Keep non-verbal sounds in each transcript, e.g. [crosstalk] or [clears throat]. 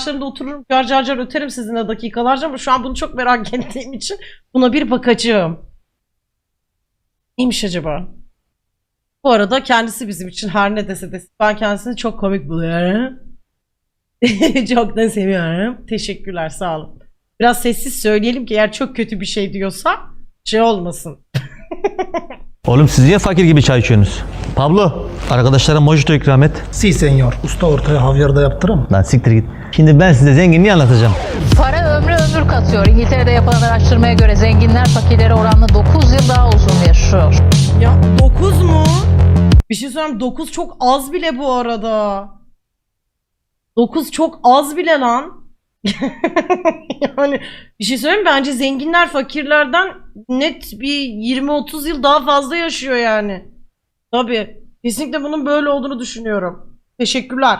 karşılarında otururum car car car öterim sizinle dakikalarca ama şu an bunu çok merak [laughs] ettiğim için buna bir bakacağım. Neymiş acaba? Bu arada kendisi bizim için her ne dese desin ben kendisini çok komik buluyorum. [laughs] çok da seviyorum. Teşekkürler sağ olun. Biraz sessiz söyleyelim ki eğer çok kötü bir şey diyorsa şey olmasın. [laughs] Oğlum siz niye fakir gibi çay içiyorsunuz? Pablo, arkadaşlara mojito ikram et. Si senyor. Usta ortaya havyarda yaptırım. Lan siktir git. Şimdi ben size zenginliği anlatacağım. Para ömrü ömür katıyor. İngiltere'de yapılan araştırmaya göre zenginler fakirlere oranla 9 yıl daha uzun yaşıyor. Ya 9 mu? Bir şey söyleyeyim 9 çok az bile bu arada. 9 çok az bile lan. [laughs] yani bir şey söyleyeyim mi? Bence zenginler fakirlerden net bir 20-30 yıl daha fazla yaşıyor yani. Tabii. Kesinlikle bunun böyle olduğunu düşünüyorum. Teşekkürler.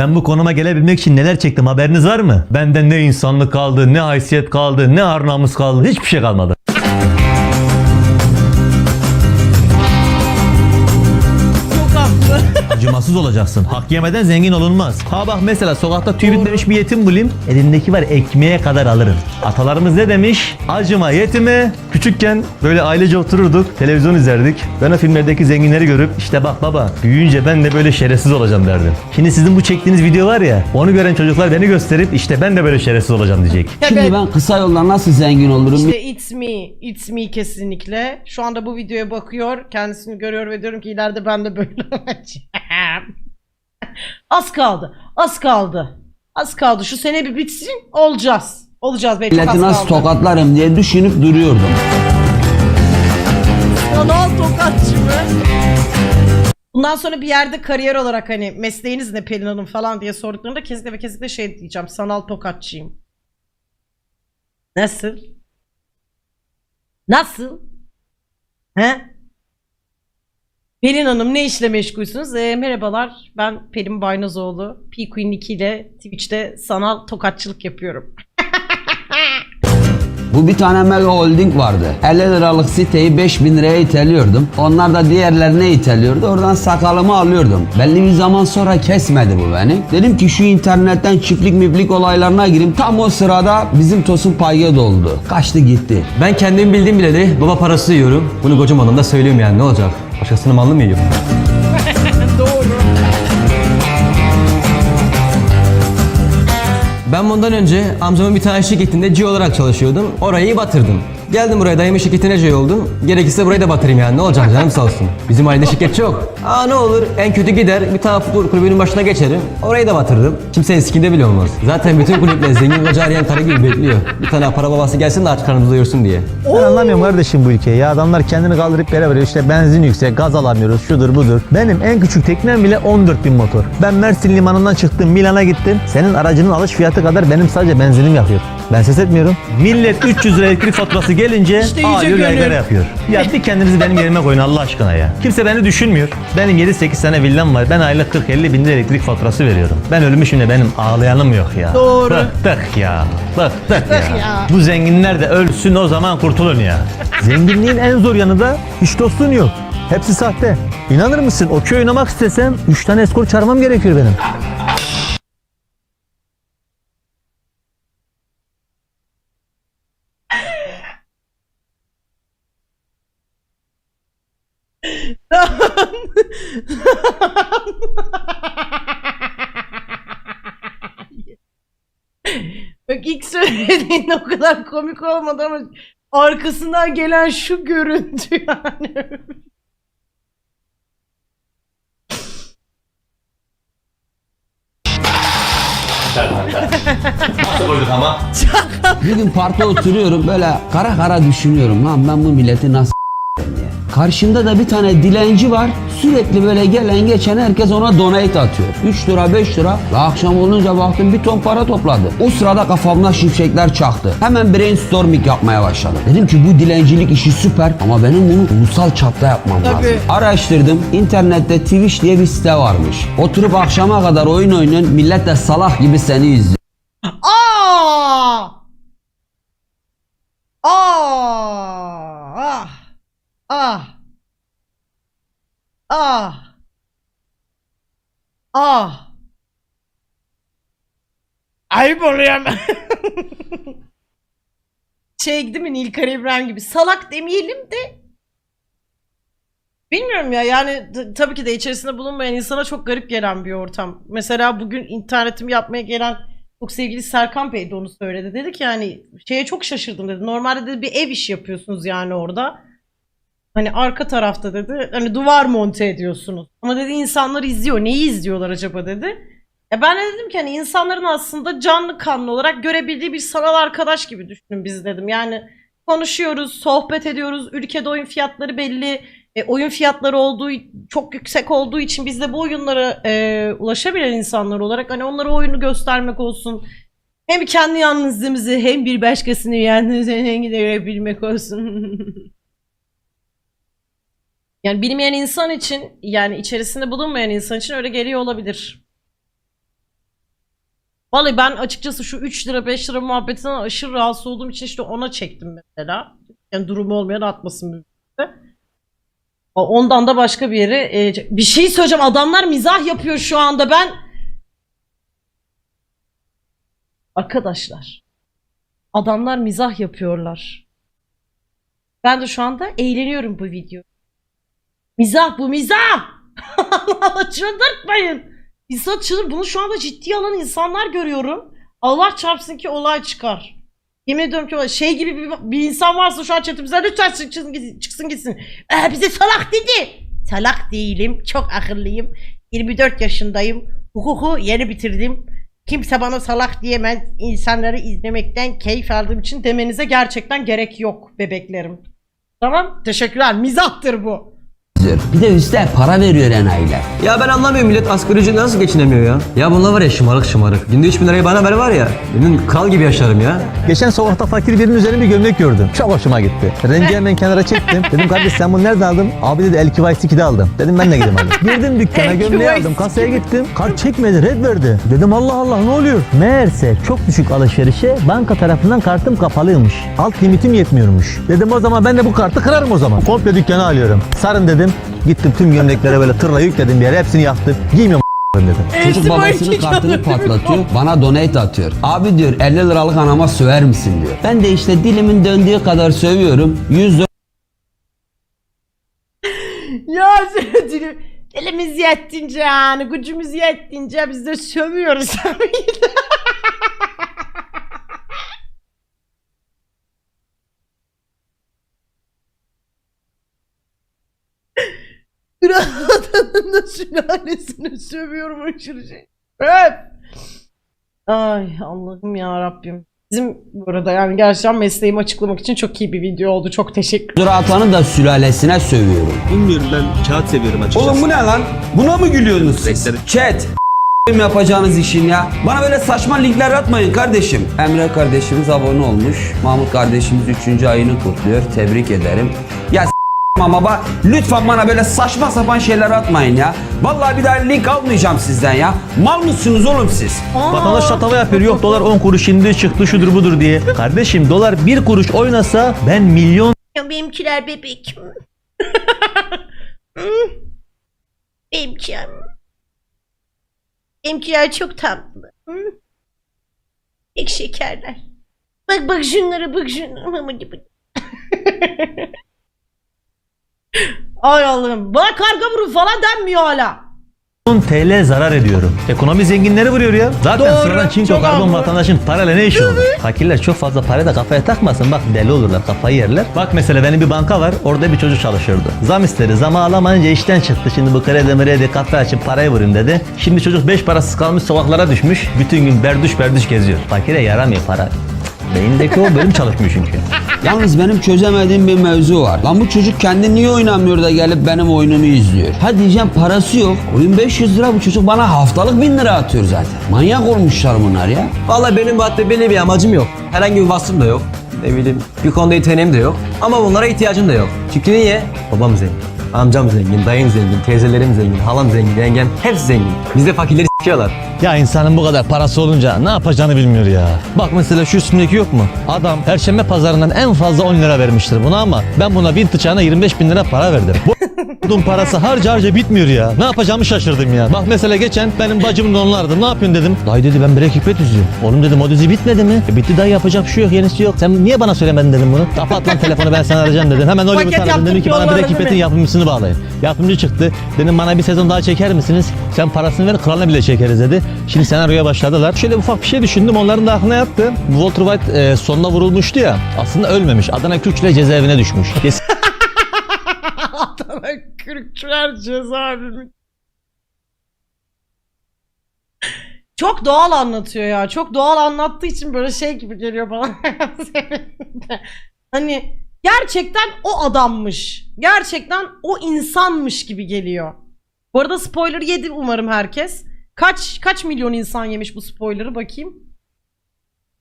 Ben bu konuma gelebilmek için neler çektim haberiniz var mı? Benden ne insanlık kaldı, ne haysiyet kaldı, ne ar namus kaldı, hiçbir şey kalmadı. Acımasız olacaksın. Hak yemeden zengin olunmaz. Ha bak mesela sokakta tüy bitmemiş bir yetim bulayım. Elindeki var ekmeğe kadar alırım. Atalarımız ne demiş? Acıma yetime. Küçükken böyle ailece otururduk. Televizyon izlerdik. Ben o filmlerdeki zenginleri görüp işte bak baba büyüyünce ben de böyle şerefsiz olacağım derdim. Şimdi sizin bu çektiğiniz video var ya onu gören çocuklar beni gösterip işte ben de böyle şerefsiz olacağım diyecek. Şimdi ben kısa yoldan nasıl zengin olurum? İşte it's me, it's me kesinlikle. Şu anda bu videoya bakıyor, kendisini görüyor ve diyorum ki ileride ben de böyle [laughs] olacağım. Az kaldı, az kaldı. Az kaldı. Şu sene bir bitsin, olacağız. Olacağız belki çok az Milleti nasıl kaldı. tokatlarım diye düşünüp duruyordum. Sanal tokatçı mı? Bundan sonra bir yerde kariyer olarak hani mesleğiniz ne Pelin Hanım falan diye sorduklarında kesinlikle ve kesinlikle şey diyeceğim. Sanal tokatçıyım. Nasıl? Nasıl? He? Pelin Hanım ne işle meşgulsünüz? Ee, merhabalar ben Pelin Baynazoğlu. P Queen 2 ile Twitch'te sanal tokatçılık yapıyorum. [laughs] Bu bir tane mega holding vardı. 50 liralık siteyi 5000 liraya iteliyordum. Onlar da diğerlerine iteliyordu. Oradan sakalımı alıyordum. Belli bir zaman sonra kesmedi bu beni. Dedim ki şu internetten çiftlik miplik olaylarına gireyim. Tam o sırada bizim Tosun Payge doldu. Kaçtı gitti. Ben kendimi bildiğim bileli baba parası yiyorum. Bunu kocamanım da söylüyorum yani ne olacak? Başkasının malını mı yiyorum? [laughs] Ben bundan önce amcamın bir tane şirketinde G olarak çalışıyordum. Orayı batırdım. Geldim buraya dayımın şirketine G oldum. Gerekirse burayı da batırayım yani ne olacak canım sağ olsun. Bizim ailede şirket çok. Aa ne olur en kötü gider bir tane futbol kulübünün başına geçerim. Orayı da batırırım. Kimsenin sikinde bile olmaz. Zaten bütün kulüpler zengin koca arayan karı gibi bekliyor. Bir tane para babası gelsin de aç karnımızı doyursun diye. Ben anlamıyorum kardeşim bu ülkeyi ya. Adamlar kendini kaldırıp yere veriyor. İşte benzin yüksek, gaz alamıyoruz, şudur budur. Benim en küçük teknem bile 14 bin motor. Ben Mersin limanından çıktım, Milan'a gittim. Senin aracının alış fiyatı kadar benim sadece benzinim yakıyor. Ben ses etmiyorum. Millet 300 lira elektrik faturası gelince İşte ağlıyor gönül. yaygara yapıyor. Ya bir kendinizi benim yerime koyun Allah aşkına ya. Kimse beni düşünmüyor. Benim 7-8 tane villam var. Ben aylık 40-50 bin lira elektrik faturası veriyorum. Ben ölmüşüm de benim ağlayanım yok ya. Doğru. Bıktık ya. Bıktık ya. ya. Bu zenginler de ölsün o zaman kurtulun ya. Zenginliğin en zor yanı da hiç dostun yok. Hepsi sahte. İnanır mısın okey oynamak istesem 3 tane eskor çağırmam gerekiyor benim. [laughs] Bak ilk söylediğinde o kadar komik olmadı ama arkasından gelen şu görüntü yani. ama. Bir gün parkta oturuyorum böyle kara kara düşünüyorum lan ben bu milleti nasıl diye. Karşımda da bir tane dilenci var Sürekli böyle gelen geçen herkes ona donate atıyor. 3 lira 5 lira. Ve akşam olunca baktım bir ton para topladı. O sırada kafamda şimşekler çaktı. Hemen brainstorming yapmaya başladım. Dedim ki bu dilencilik işi süper ama benim bunu ulusal çapta yapmam Tabii. lazım. Araştırdım. İnternette Twitch diye bir site varmış. Oturup akşama kadar oyun oynuyorsun. Millet de salak gibi seni izliyor. Aa! Aa! Ah! Ah! Ah! Ah! Ayıp oluyor [laughs] şey değil mi Nilkar İbrahim gibi salak demeyelim de Bilmiyorum ya yani tabii ki de içerisinde bulunmayan insana çok garip gelen bir ortam. Mesela bugün internetimi yapmaya gelen çok sevgili Serkan Bey de onu söyledi. Dedi ki yani şeye çok şaşırdım dedi. Normalde dedi bir ev işi yapıyorsunuz yani orada. Hani arka tarafta dedi hani duvar monte ediyorsunuz. Ama dedi insanlar izliyor. Neyi izliyorlar acaba dedi. E ben de dedim ki hani insanların aslında canlı kanlı olarak görebildiği bir sanal arkadaş gibi düşünün biz dedim. Yani konuşuyoruz, sohbet ediyoruz. Ülkede oyun fiyatları belli. E, oyun fiyatları olduğu çok yüksek olduğu için biz de bu oyunlara e, ulaşabilen insanlar olarak hani onlara oyunu göstermek olsun. Hem kendi yalnızlığımızı hem bir başkasını yalnızlığına [laughs] giderebilmek olsun. [laughs] yani bilmeyen insan için yani içerisinde bulunmayan insan için öyle geliyor olabilir. Vallahi ben açıkçası şu 3 lira 5 lira muhabbetinden aşırı rahatsız olduğum için işte ona çektim mesela. Yani durumu olmayan atmasın birbirine. Ondan da başka bir yere e, bir şey söyleyeceğim. Adamlar mizah yapıyor şu anda. Ben Arkadaşlar. Adamlar mizah yapıyorlar. Ben de şu anda eğleniyorum bu video. Mizah bu mizah. [laughs] Allah Allah çıldırtmayın. İnsan çıldır. Bunu şu anda ciddiye alan insanlar görüyorum. Allah çarpsın ki olay çıkar. Yemin ediyorum ki şey gibi bir, bir insan varsa şu an chatimizde lütfen çıksın, gitsin- çıksın gitsin. Ee, bize salak dedi. Salak değilim. Çok akıllıyım. 24 yaşındayım. Hukuku yeni bitirdim. Kimse bana salak diyemez. İnsanları izlemekten keyif aldığım için demenize gerçekten gerek yok bebeklerim. Tamam? Teşekkürler. Mizahtır bu. Bir de üstte para veriyor enayiler. Ya ben anlamıyorum millet asgari ücretle nasıl geçinemiyor ya? Ya bunlar var ya şımarık şımarık. Günde 3000 lirayı bana ver var ya. Benim kral gibi yaşarım ya. Geçen sokakta fakir birinin üzerine bir gömlek gördüm. Çok hoşuma gitti. Rengi hemen kenara çektim. Dedim kardeş sen bunu nerede aldın? Abi dedi El Kivays 2'de aldım. Dedim ben de gideyim alayım. [laughs] Girdim dükkana gömleği aldım. Kasaya gittim. Kart çekmedi red verdi. Dedim Allah Allah ne oluyor? Meğerse çok düşük alışverişe banka tarafından kartım kapalıymış. Alt limitim yetmiyormuş. Dedim o zaman ben de bu kartı kırarım o zaman. Komple dükkanı alıyorum. Sarın dedim. Gittim tüm gömleklere böyle tırla yükledim bir yere hepsini yaktım. Giymiyorum dedim. Çocuk babasının boyunca kartını patlatıyor. Bana donate atıyor. Abi diyor 50 liralık anama söver misin diyor. Ben de işte dilimin döndüğü kadar sövüyorum. 100 lira Ya dilim, elimiz yettince yani gücümüz yettince biz de sövüyoruz. [laughs] Kralata'nın da sülalesini sövüyorum aşırı şey. Evet. Ay Allah'ım ya Rabbim. Bizim bu arada yani gerçekten mesleğimi açıklamak için çok iyi bir video oldu. Çok teşekkür atanı da sülalesine sövüyorum. Bilmiyorum ben kağıt seviyorum açıkçası. Oğlum bu ne lan? Buna mı gülüyorsunuz siz? Renkleri- Chat. yapacağınız işin ya. Bana böyle saçma linkler atmayın kardeşim. Emre kardeşimiz abone olmuş. Mahmut kardeşimiz 3. ayını kutluyor. Tebrik ederim. Ya s- baba lütfen bana böyle saçma sapan şeyler atmayın ya. Vallahi bir daha link almayacağım sizden ya. Mal mısınız oğlum siz? Vatandaş tatava yapıyor. Yok dolar 10 kuruş indi çıktı şudur budur diye. Kardeşim dolar 1 kuruş oynasa ben milyon Ya benimkiler bebek. [laughs] Benimkiler. Benimkiler çok tatlı. Hı? Pek şekerler. Bak bak şunlara bak şunlara. Hadi bak. Ay Allah'ım. Bana karga burun falan denmiyor hala. TL zarar ediyorum. Ekonomi zenginleri vuruyor ya. Zaten Doğru, sıradan çinko çok karbon haklı. vatandaşın parayla ne işi olur? Fakirler çok fazla parayı da kafaya takmasın. Bak deli olurlar kafayı yerler. Bak mesela benim bir banka var. Orada bir çocuk çalışıyordu. Zam istedi. Zamı alamayınca işten çıktı. Şimdi bu kredi mredi kafe açıp parayı vurayım dedi. Şimdi çocuk beş parasız kalmış sokaklara düşmüş. Bütün gün berduş berduş geziyor. Fakire yaramıyor para. Beyindeki o bölüm çalışmıyor çünkü. Yalnız benim çözemediğim bir mevzu var. Lan bu çocuk kendi niye oynamıyor da gelip benim oyunumu izliyor? Ha diyeceğim parası yok. Oyun 500 lira bu çocuk bana haftalık 1000 lira atıyor zaten. Manyak olmuşlar bunlar ya. Vallahi benim bu hayatta belli bir amacım yok. Herhangi bir vasfım da yok. Ne bileyim bir konuda yeteneğim de yok. Ama bunlara ihtiyacım da yok. Çünkü niye? Babam zengin. Amcam zengin, dayım zengin, teyzelerim zengin, halam zengin, yengem hepsi zengin. Bizde fakirleri s**iyorlar. Ya insanın bu kadar parası olunca ne yapacağını bilmiyor ya. Bak mesela şu üstündeki yok mu? Adam Perşembe pazarından en fazla 10 lira vermiştir buna ama ben buna bin tıçağına 25 bin lira para verdim. Bu parası harca harca bitmiyor ya. Ne yapacağımı şaşırdım ya. Bak mesela geçen benim bacımın onlardı. Ne yapıyorsun dedim. Dayı dedi ben Breaking Bad izliyorum. Oğlum dedim o dizi bitmedi mi? E, bitti dayı yapacak bir şey yok yenisi yok. Sen niye bana söylemedin dedim bunu. Kapat lan [laughs] telefonu ben sana arayacağım dedim. Hemen Hollywood Paket aradım dedim ki bana Breaking Bad'in yapımcısını bağlayın. Yapımcı çıktı. Dedim bana bir sezon daha çeker misiniz? Sen parasını ver kralına bile çekeriz dedi. Şimdi senaryoya başladılar. Şöyle ufak bir şey düşündüm onların da aklına yattı. Walter White e, sonuna vurulmuştu ya. Aslında ölmemiş. Adana Kürç'le cezaevine düşmüş. Kesin Kürkçüler cezaevimi. Çok doğal anlatıyor ya. Çok doğal anlattığı için böyle şey gibi geliyor bana. [laughs] hani gerçekten o adammış. Gerçekten o insanmış gibi geliyor. Bu arada spoiler yedi umarım herkes. Kaç kaç milyon insan yemiş bu spoiler'ı bakayım.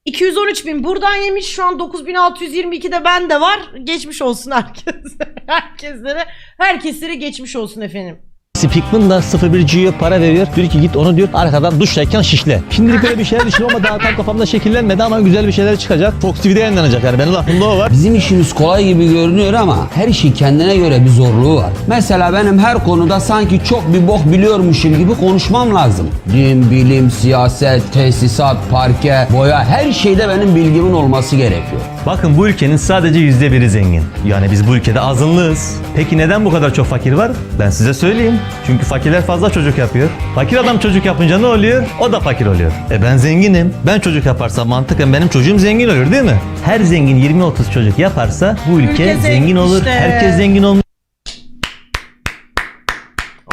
213 bin buradan yemiş şu an 9622 de bende var. Geçmiş olsun herkese. [laughs] Herkeslere, herkeslere geçmiş olsun efendim. Pikmin da 01G'ye para veriyor. Diyor ki git onu diyor arkadan duştayken şişle. Şimdilik böyle bir şeyler düşünüyorum ama daha tam kafamda şekillenmedi ama güzel bir şeyler çıkacak. Fox TV'de yayınlanacak yani benim aklımda o var. Bizim işimiz kolay gibi görünüyor ama her işin kendine göre bir zorluğu var. Mesela benim her konuda sanki çok bir bok biliyormuşum gibi konuşmam lazım. Din, bilim, siyaset, tesisat, parke, boya her şeyde benim bilgimin olması gerekiyor. Bakın bu ülkenin sadece yüzde biri zengin. Yani biz bu ülkede azınlığız. Peki neden bu kadar çok fakir var? Ben size söyleyeyim. Çünkü fakirler fazla çocuk yapıyor. Fakir adam çocuk yapınca ne oluyor? O da fakir oluyor. E ben zenginim. Ben çocuk yaparsam mantıken benim çocuğum zengin olur değil mi? Her zengin 20-30 çocuk yaparsa bu ülke, Ülke zengin olur. işte. Herkes zengin olmuş.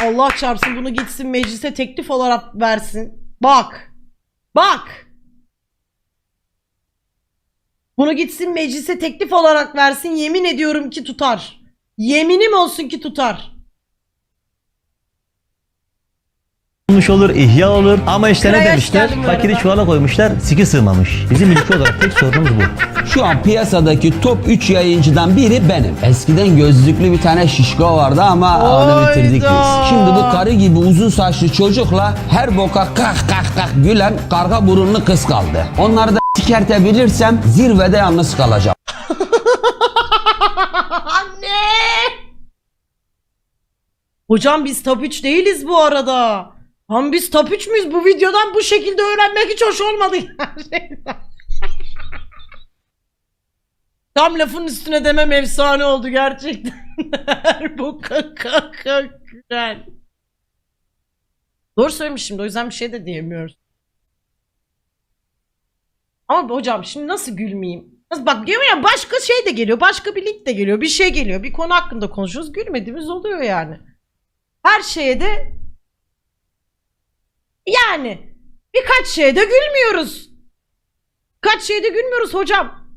Allah çarpsın bunu gitsin meclise teklif olarak versin. Bak. Bak. Bunu gitsin meclise teklif olarak versin. Yemin ediyorum ki tutar. Yeminim olsun ki tutar. olmuş olur, ihya olur. Ama işte ne demişler? geldim bu Fakiri çuvala koymuşlar, siki sığmamış. Bizim ülke olarak tek sorunumuz bu. Şu an piyasadaki top 3 yayıncıdan biri benim. Eskiden gözlüklü bir tane şişko vardı ama onu bitirdik biz. Şimdi bu karı gibi uzun saçlı çocukla her boka kah kah kah gülen karga burunlu kız kaldı. Onları da sikertebilirsem zirvede yalnız kalacağım. [laughs] Anne! Hocam biz top 3 değiliz bu arada. Lan biz top 3 müyüz? Bu videodan bu şekilde öğrenmek hiç hoş olmadı. [laughs] Tam lafın üstüne demem efsane oldu gerçekten. [laughs] Bu kaka güzel. Doğru söylemişim de o yüzden bir şey de diyemiyoruz. Ama hocam şimdi nasıl gülmeyeyim? Nasıl bak diyorum ya başka şey de geliyor. Başka bir link de geliyor. Bir şey geliyor. Bir konu hakkında konuşuyoruz. Gülmediğimiz oluyor yani. Her şeye de yani birkaç şeye de gülmüyoruz. Kaç şeye de gülmüyoruz hocam.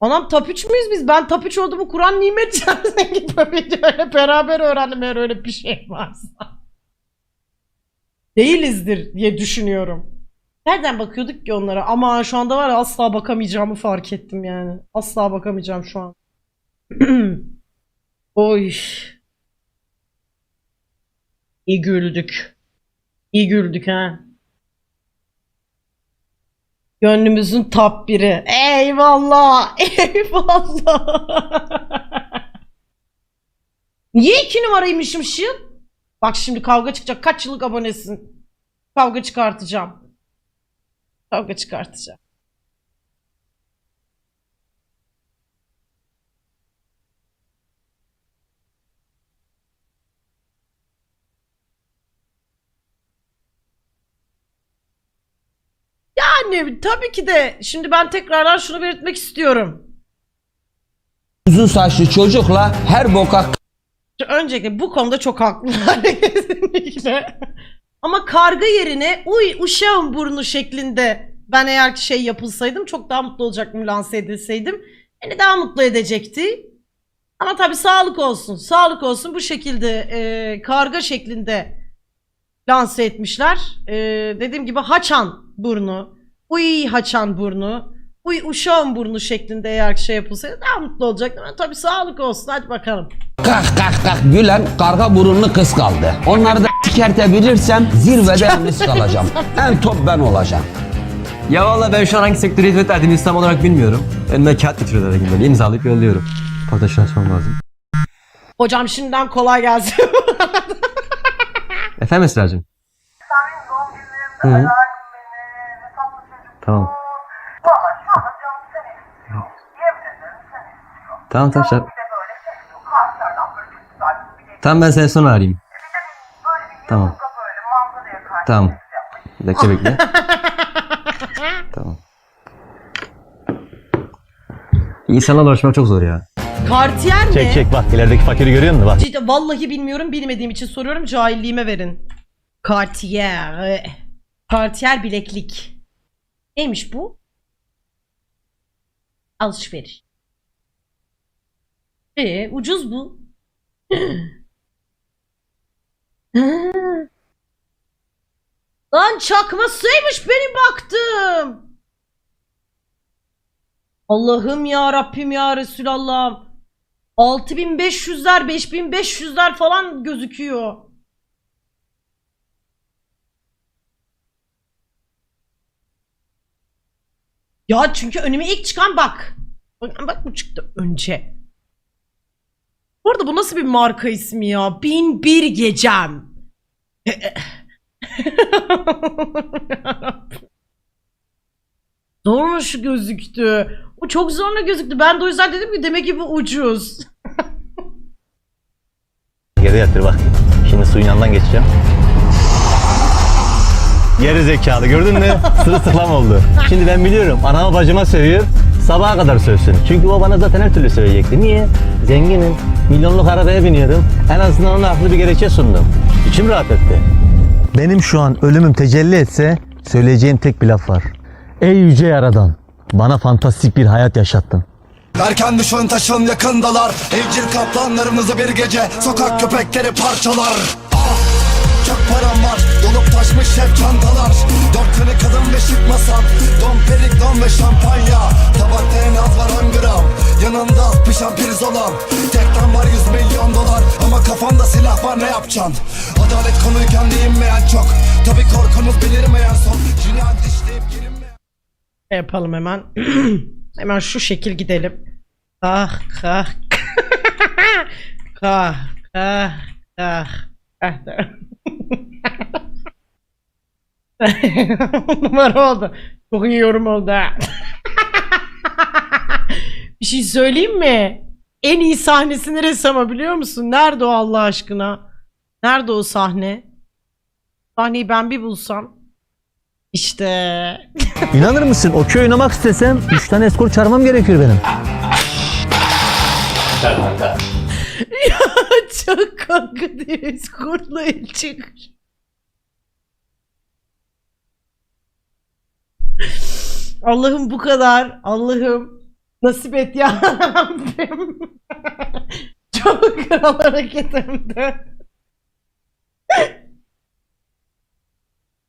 Anam 3 müyüz biz? Ben 3 olduğumu Kur'an nimet içerisinde git bu videoyla beraber öğrendim eğer öyle bir şey varsa. Değilizdir diye düşünüyorum. Nereden bakıyorduk ki onlara? Ama şu anda var ya asla bakamayacağımı fark ettim yani. Asla bakamayacağım şu an. [clears throat] Oy. İyi güldük. İyi güldük ha. Gönlümüzün top biri. Eyvallah. [laughs] Eyvallah. Niye iki numaraymışım Şın? Bak şimdi kavga çıkacak. Kaç yıllık abonesin? Kavga çıkartacağım. Kavga çıkartacağım. Yani tabii ki de şimdi ben tekrardan şunu belirtmek istiyorum. Uzun saçlı çocukla her boka Öncelikle bu konuda çok haklılar [laughs] kesinlikle. Ama karga yerine uy uşağın burnu şeklinde ben eğer ki şey yapılsaydım çok daha mutlu olacaktım lanse edilseydim. beni daha mutlu edecekti. Ama tabii sağlık olsun. Sağlık olsun bu şekilde e, karga şeklinde lanse etmişler. E, dediğim gibi haçan burnu, uy haçan burnu, uy uşağın burnu şeklinde eğer şey yapılsaydı daha mutlu olacaktım. Ama tabii sağlık olsun hadi bakalım. Kah kah kah gülen karga burunlu kız kaldı. Onları da çıkartabilirsem zirvede en üst kalacağım. [laughs] En top ben olacağım. Ya valla ben şu an hangi sektöre hizmet verdiğimi tam olarak bilmiyorum. Önüme kağıt getiriyorlar her gün böyle imzalayıp yolluyorum. Pardon açmam lazım. Hocam şimdiden kolay gelsin. Efendim Esra'cığım? Senin doğum günlerinde Hı. çocuk. Tamam. Tamam tamam Tamam ben seni sonra arayayım. Tamam. Tamam. Bir dakika bekle. [laughs] tamam. İnsanlarla uğraşmak çok zor ya. Cartier ne? Çek çek bak ilerideki fakiri görüyor musun? Bak. Cidden vallahi bilmiyorum bilmediğim için soruyorum cahilliğime verin. Cartier. Cartier bileklik. Neymiş bu? Alışveriş. E ucuz bu. [clears throat] Lan çakmasıymış benim baktım. Allah'ım ya Rabbim ya Resulallah'ım. 6500'ler 5500'ler falan gözüküyor. Ya çünkü önüme ilk çıkan. Bak, bak bu çıktı önce. Bu arada bu nasıl bir marka ismi ya? Bin bir gecem. [laughs] Zormuş gözüktü. O çok zorla gözüktü. Ben de o yüzden dedim ki demek ki bu ucuz. [laughs] Geri yatır bak. Şimdi suyun yanından geçeceğim. Geri zekalı gördün mü? [laughs] Sırılsıklam oldu. Şimdi ben biliyorum anama bacıma sövüyor. Sabaha kadar sövsün. Çünkü o bana zaten her türlü söyleyecekti. Niye? Zenginim. Milyonluk arabaya biniyorum. En azından ona haklı bir gerekçe sundum. İçim rahat etti. Benim şu an ölümüm tecelli etse söyleyeceğim tek bir laf var. Ey yüce yaradan. Bana fantastik bir hayat yaşattın. Erken düşün taşın yakındalar Evcil kaplanlarımızı bir gece Sokak köpekleri parçalar Ah, Çok param var Dolup taşmış hep çantalar Dört tane kadın ve şık masam Don perik don ve şampanya Tabakta en az var 10 gram Yanımda az pişen pirzolam Tekten var 100 milyon dolar Ama kafanda silah var ne yapacaksın Adalet konuyken değinmeyen çok Tabi korkunuz belirmeyen son Cinayet işleyip girinmeyen Yapalım hemen. [clears throat] hemen şu şekil gidelim. Ah [laughs] kah. kah kah kah. kah. [laughs] Numara oldu. Çok iyi yorum oldu. ha. [laughs] Bir şey söyleyeyim mi? En iyi sahnesi neresi ama biliyor musun? Nerede o Allah aşkına? Nerede o sahne? Sahneyi ben bir bulsam. İşte. [laughs] İnanır mısın o köy oynamak istesem 3 tane eskort çağırmam gerekiyor benim. Çok kanka diye kurtla el çıkır. Allah'ım bu kadar. Allah'ım nasip et ya Rabbim. [laughs] Çok kral hareketimde.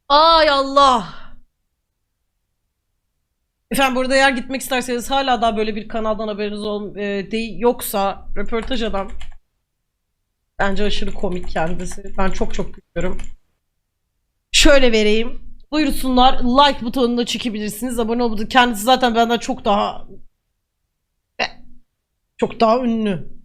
Ay Allah. Efendim burada eğer gitmek isterseniz hala daha böyle bir kanaldan haberiniz ol, e, değil, yoksa röportaj adam bence aşırı komik kendisi. Ben çok çok gülüyorum. Şöyle vereyim. Buyursunlar. Like butonunu da çekebilirsiniz. Abone olmadı. Kendisi zaten benden çok daha çok daha ünlü.